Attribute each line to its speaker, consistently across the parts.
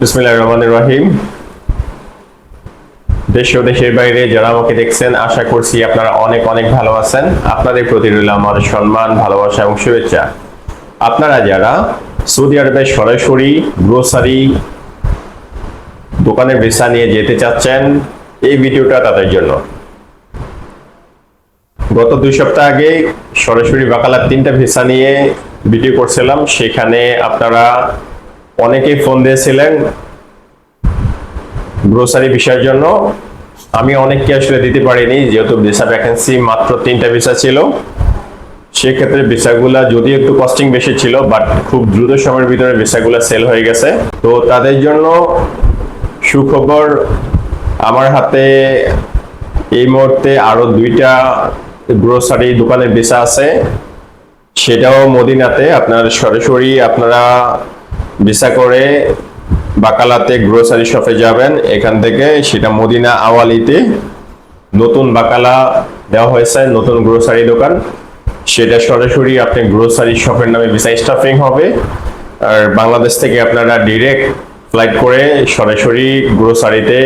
Speaker 1: বিসমিল্লাহির রহমানির রহিম। দেশ ও দেশের বাইরে যারা আমাকে দেখছেন, আশা করছি আপনারা অনেক অনেক ভালো আছেন। আপনাদের প্রতি রইল আমার সম্মান, ভালোবাসা এবং শুভেচ্ছা। আপনারা যারা সৌদি আরবে সরাসরি গ্রোসারি দোকানের ভিসা নিয়ে যেতে চাচ্ছেন, এই ভিডিওটা তাদের জন্য। গত দুই সপ্তাহ আগে সরাসরি বাকালার তিনটা ভিসা নিয়ে ভিডিও করছিলাম। সেখানে আপনারা অনেকেই ফোন দিয়েছিলেন গ্রোসারি বিষয়ের জন্য। আমি অনেককে আসলে দিতে পারিনি, যেহেতু ভিসা ভ্যাকেন্সি মাত্র তিনটা ভিসা ছিল। সেক্ষেত্রে ভিসাগুলা যদি একটু কস্টিং বেশি ছিল বাট খুব দ্রুত সময়ের ভিতরে ভিসাগুলা সেল হয়ে গেছে। তো তাদের জন্য সুখবর, আমার হাতে এই মুহূর্তে আরও দুইটা গ্রোসারি দোকানের ভিসা আছে। সেটাও মদিনাতে, আপনার সরাসরি আপনারা ভিসা করে বাকালাতে গ্রোসারি শপে যাবেন। এখান থেকে সেটা মদিনা আওয়ালিতে নতুন বাকালা দেওয়া হয়েছে, নতুন গ্রোসারি দোকান। সেটা সরাসরি আপনি গ্রোসারি শপের নামে ভিসা স্টাফিং হবে। আর বাংলাদেশ থেকে আপনারা ডিরেক্ট ফ্লাইট করে সরাসরি গ্রোসারিতে,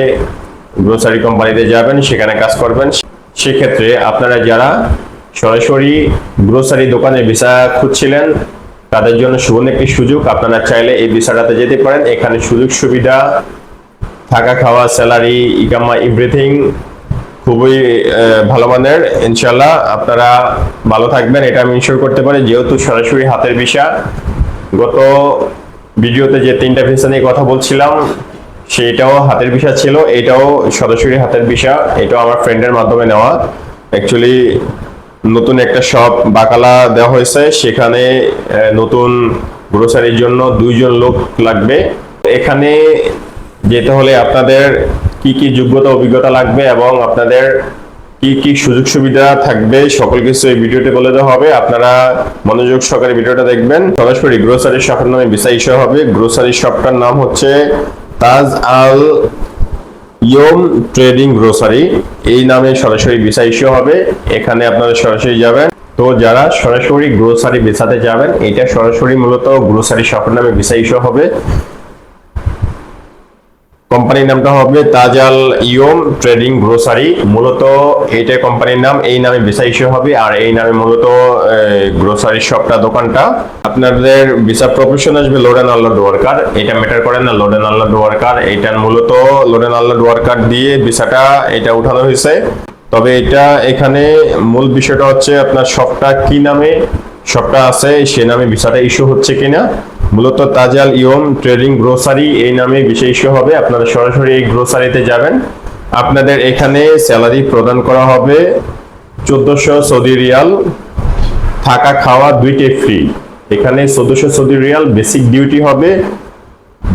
Speaker 1: গ্রোসারি কোম্পানিতে যাবেন, সেখানে কাজ করবেন। সেক্ষেত্রে আপনারা যারা সরাসরি গ্রোসারি দোকানে ভিসা খুঁজছিলেন তাদের জন্য সুবর্ণ একটি সুযোগ। আপনারা চাইলে এই ভিসাটাতে যেতে পারেন। এখানে সুযোগ সুবিধা, থাকা খাওয়া স্যালারি ইকামা এভরিথিং খুবই ভালো মানের। ইনশাল্লাহ আপনারা ভালো থাকবেন, এটা আমি ইনশোর করতে পারি। যেহেতু সরাসরি হাতের ভিসা গত ভিডিওতে যে তিনটা ভিসা নিয়ে কথা বলছিলাম সেটাও হাতের ভিসা ছিল, এটাও সরাসরি হাতের ভিসা এটাও আমার ফ্রেন্ডের মাধ্যমে নেওয়া। অ্যাকচুয়ালি নতুন একটা শপ বাকালা দেওয়া হয়েছে। সেখানে নতুন গ্রোসারির জন্য দুইজন লোক লাগবে। এখানে যেতে হলে আপনাদের কি কি যোগ্যতা, অভিজ্ঞতা লাগবে এবং আপনাদের কি কি সুযোগ সুবিধা থাকবে, সকল কিছু এই ভিডিওতে বলে দেওয়া হবে। আপনারা মনোযোগ সহকারে ভিডিওটা দেখবেন। সরাসরি গ্রোসারি শপের নামে ইস্যু হবে। গ্রোসারি শপটার নাম হচ্ছে তাজ আল ইয়ম ট্রেডিং গ্রোসারি, এই নামে সরাসরি ভিসা ইস্যু হবে। এখানে আপনারা সরাসরি যাবেন। তো যারা সরাসরি গ্রোসারি ভিসাতে যাবেন, এটা সরাসরি মূলত গ্রোসারি শপের নামে ভিসা ইস্যু হবে। কোম্পানির নামটা হবে তাজাল ইয়ম ট্রেডিং গ্রোসারি। মূলত এটা কোম্পানির নাম, এই নামে ভিসা ইস্যু হবে। আর এই নামে মূলত গ্রোসারি শপটা, দোকানটা। আপনাদের ভিসা প্রফেশন আসবে লোডেন আল্লাহ ওয়ার্কার এটা ম্যাটার করে না লোডেন আল্লাহ ওয়ার্কার এটার মূলত লোডেন আল্লাহ ওয়ার্কার দিয়ে ভিসাটা এটা উঠানো হয়েছে। তবে এটা এখানে মূল বিষয়টা হচ্ছে আপনার শপটা কি নামে শপটা আছে, সে নামে ভিসাটা ইস্যু হচ্ছে কিনা। মূলত তাজাল ইয়ম ট্রেডিং গ্রোসারি এই নামে বিষয় ইস্যু হবে। আপনারা সরাসরি এই গ্রোসারিতে যাবেন। আপনাদের এখানে স্যালারি প্রদান করা হবে চোদ্দশো সৌদি রিয়াল। থাকা খাওয়া দুইটাই ফ্রি এখানে চোদ্দশো সৌদি রিয়াল বেসিক ডিউটি হবে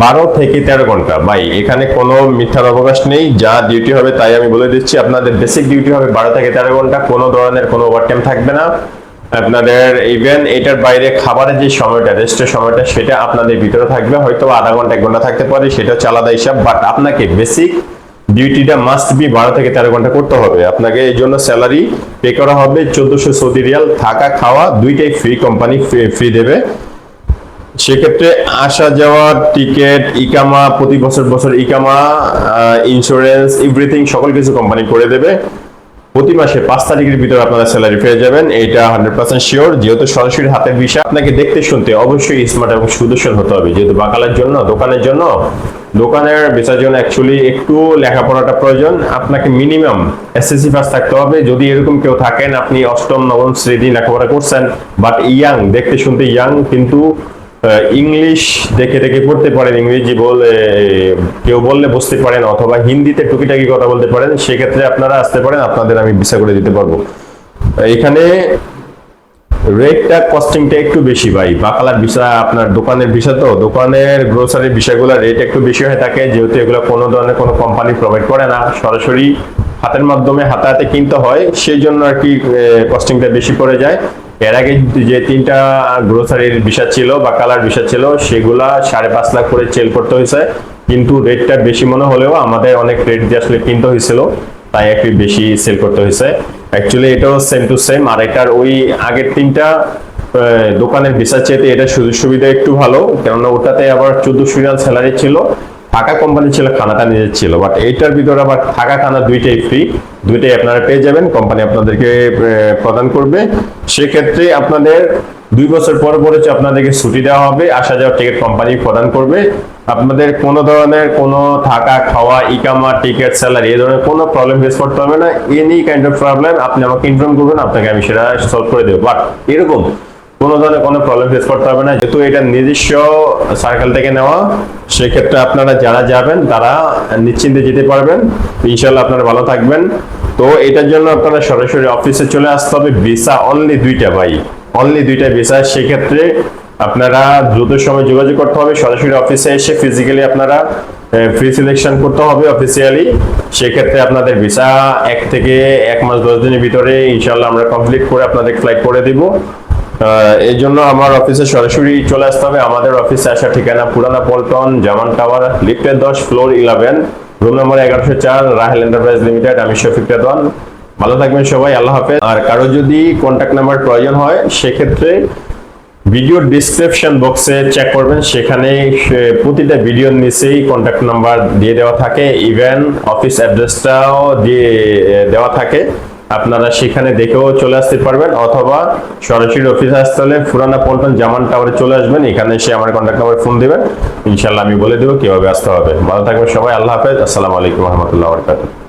Speaker 1: বারো থেকে তেরো ঘণ্টা। ভাই, এখানে কোনো মিথ্যার অবকাশ নেই, যা ডিউটি হবে তাই আমি বলে দিচ্ছি। আপনাদের বেসিক ডিউটি হবে বারো থেকে তেরো ঘণ্টা, কোনো ধরনের কোনো ওভারটাইম থাকবে না। আপনাদের ইভেন এটার বাইরে খাবারের যে সময়টা রেস্টের সময়টা, সেটা আপনাদের ভিতরে থাকবে। হয়তো আধা ঘণ্টা এক ঘণ্টা থাকতে পারে, সেটা হচ্ছে আলাদা হিসাব বাট আপনাকে বেসিক ডিউটিটা মাস্ট বি বারো থেকে তেরো ঘণ্টা করতে হবে। আপনাকে এই জন্য স্যালারি পে করা হবে চোদ্দশো সৌদি রিয়াল। থাকা, খাওয়া দুইটাই ফ্রি কোম্পানি ফ্রি দেবে। সেক্ষেত্রে আসা যাওয়া টিকিট ইকামা, প্রতি বছর বছর ইকামা ইন্স্যুরেন্স এভরিথিং সকল কিছু কোম্পানি করে দেবে। প্রতি মাসে পাঁচ তারিখের ভিতরে আপনারা স্যালারি পেয়ে যাবেন। এটা হান্ড্রেড পার্সেন্ট শিওর যেহেতু সরাসরি হাতের বিষয় আপনাকে দেখতে শুনতে অবশ্যই স্মার্ট এবং সুদর্শন হতে হবে। যেহেতু বাকালার জন্য, দোকানের জন্য, দোকানের বেচার জন্য অ্যাকচুয়ালি একটু লেখাপড়াটা প্রয়োজন। আপনাকে মিনিমাম এসএসসি পাস থাকতে হবে। যদি এরকম কেউ থাকেন, আপনি অষ্টম, নবম শ্রেণি লেখাপড়া করছেন বাট ইয়াং দেখতে শুনতে ইয়াং কিন্তু ইংলিশ দেখে দেখে পড়তে পারেন, ইংরেজি বলে, কেউ বললে বুঝতে পারেন, অথবা হিন্দিতে টুকিটাকি কথা বলতে পারেন, সেক্ষেত্রে আপনারা আসতে পারেন, আপনাদের আমি ভিসা করে দিতে পারব। এখানে রেটটা কস্টিংটা একটু বেশি ভাই, বাকালার ভিসা, আপনার দোকানের ভিসা তো, দোকানের গ্রোসারির বিষয়গুলো রেট একটু বেশি হয়ে থাকে, যেহেতু এগুলো কোনো ধরনের কোনো কোম্পানি প্রোভাইড করে না, সরাসরি হাতের মাধ্যমে হাতে হাতে কিনতে হয়, সেই জন্য আর কি কস্টিংটা বেশি পড়ে যায়। এর আগে যে তিনটা গ্রোসারির বিষয় ছিল বা কালার বিষয় ছিল, সেগুলা সাড়ে পাঁচ লাখ করে সেল করতে হয়েছে। কিন্তু রেটটা বেশি মনে হলেও আমাদের অনেক রেট দিয়ে আসলে কিনতে হয়েছিল, তাই একটু বেশি সেল করতে হয়েছে। অ্যাকচুয়ালি এটাও সেম টু সেম আর এটার ওই আগের তিনটা দোকানের ভিসা চেতে এটা সুযোগ সুবিধা একটু ভালো, কেননা ওটাতে আবার চোদ্দশো রিয়াল স্যালারি ছিল। থাকা কোম্পানি ছিল, খানাটা নিজের ছিল। বাট এইটার ভিতরে আবার থাকা খানা দুইটাই ফ্রি দুইটাই আপনারা পেয়ে যাবেন কোম্পানি আপনাদেরকে প্রদান করবে। সেক্ষেত্রে আপনাদের দুই বছর পর পরে আপনাদেরকে ছুটি দেওয়া হবে, আসা যাওয়ার টিকিট কোম্পানি প্রদান করবে। আপনাদের কোনো ধরনের কোনো থাকা, খাওয়া ইকামা টিকিট স্যালারি এই ধরনের কোনো প্রবলেম ফেস করতে হবে না। এনি কাইন্ড অফ প্রবলেম আপনি আমাকে ইনফর্ম করবেন, আপনাকে আমি সেটা সলভ করে দেবো। বাট এরকম কোনো ধরনের কোনো প্রবলেম ফেস করতে হবে না। যেহেতু এটা নিজস্ব সার্কেল থেকে নেওয়া, সেক্ষেত্রে আপনারা যারা যাবেন, তারা নিশ্চিন্তে যেতে পারবেন। ইনশাল্লাহ আপনারা ভালো থাকবেন। তো এটার জন্য আপনারা সরাসরি অফিসে চলে আসতে হবে। ভিসা অনলি দুইটা ভাই। অনলি দুইটা ভিসা সেক্ষেত্রে আপনারা দ্রুত সময় যোগাযোগ করতে হবে। সরাসরি অফিসে এসে ফিজিক্যালি আপনারা ফ্রি সিলেকশন করতে হবে অফিসিয়ালি সেক্ষেত্রে আপনাদের ভিসা এক থেকে এক মাস, দশ দিনের ভিতরে ইনশাল্লাহ আমরা কমপ্লিট করে আপনাদের ফ্লাইট করে দিব। এই জন্য আমার অফিসে সরাসরি চলে আসতে হবে। আমাদের অফিসে আসার ঠিকানা পুরানা পল্টন, জামান টাওয়ার, লিফটের দশ, ফ্লোর ইলেভেন রুম নম্বর এগারোশো চার, রাহেল এন্টারপ্রাইজ লিমিটেড আমি শফিক রেদওয়ান। ভালো থাকবেন সবাই, আল্লাহ হাফেজ। আর কারও যদি কন্ট্যাক্ট নাম্বার প্রয়োজন হয়, সেক্ষেত্রে ভিডিও ডিসক্রিপশন বক্সে চেক করবেন। সেখানে প্রতিটা ভিডিওর নিচেই কন্ট্যাক্ট নাম্বার দিয়ে দেওয়া থাকে। ইভেন অফিস অ্যাড্রেসটাও দিয়ে দেওয়া থাকে। আপনারা সেখানে দেখেও চলে আসতে পারবেন, অথবা সরাসরি অফিসে আসতে পুরানা পল্টন জামান টাওয়ারে চলে আসবেন, এখানে এসে আমার কন্ট্যাক্ট নাম্বার ফোন দেবেন। ইনশাল্লাহ আমি বলে দেবো কীভাবে আসতে হবে। ভালো থাকবেন সবাই, আল্লাহ হাফেজ, আসসালামু আলাইকুম রহমতুল্লাহ বরকাতুহ।